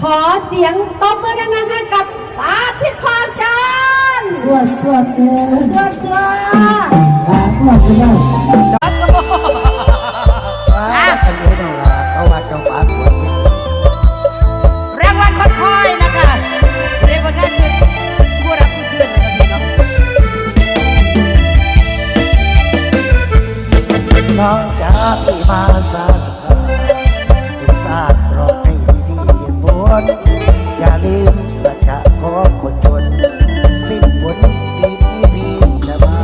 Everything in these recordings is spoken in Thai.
ขอเสียงตบมือดังๆให้กับปาทิตย์ทองจันทร์สวดสวดเดินเดือดอาขวดไปได้ดัสโบอะอันนี้เราละเขาว่าเจ้าป่าขวดรางวัลค่อยๆนะคะเรียกว่าการเชิญผู้รับผู้เชิญเลยนะพี่เนาะน้องจ๋าพี่มาสา เรียนบนอย่าลืมสัจจะของคนจน สิ้นผลปีนี้พี่จะมา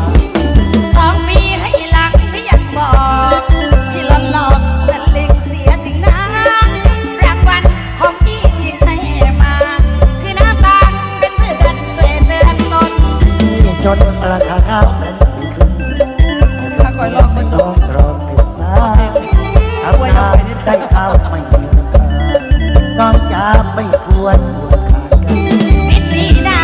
สองปีให้หลังพี่อยากบอกพี่หลอนหลอกแต่เล็งเสียจริงนะรางวัลของพี่ที่ให้มา คือน้ำตาลเป็นเพื่อนช่วยเตือนตนพี่จนราคาข้าวนั้นไม่ขึ้นสักเสียงไม่ต้องรองขึ้นมาทำงานได้ข้าวไม่มี ไม่ควรควรขาดกันปิดปีดา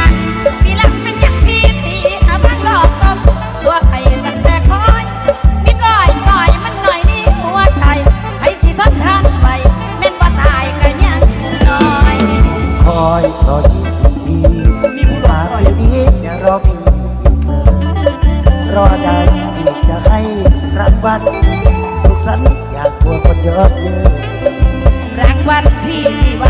ปีหลังเป็นอย่างพี่ตีเอาทั้งหลอกต้มตัวไข่ตั้งแต่คอยมีก้อยซอยมันหน่อยนี่หัวไทยให้สิทนทานไปเม่นว่าตายก็ยังน้อยคอยรอยี่ปีปีมาปีนี้จะรอพี่รอได้พี่จะให้รางวัลสุขสันต์อยากกลัวคนเยอะเยอะรางวัลที่พี่ว่า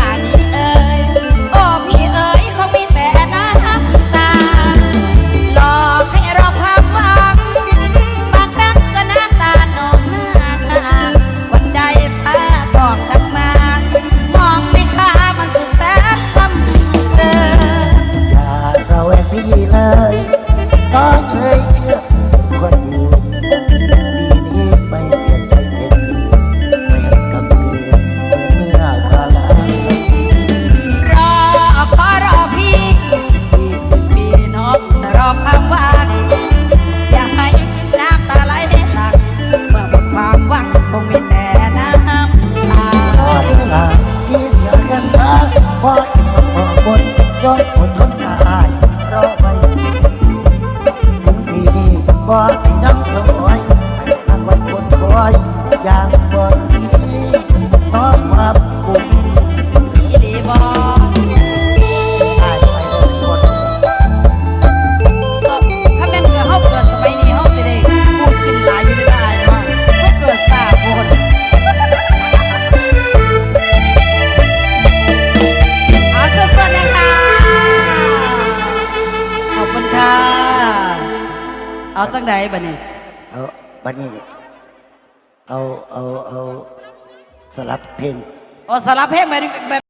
ยกันนะเพราะอีกต้องมองบนยอดคนทนได้รอไปถึงปีนี้บ่ที่ยังต้อง เอาจังใดบัดนี้ เอาบัดนี้ เอาเอาเอาสลับเพลง โอ้สารบเพลงแบบ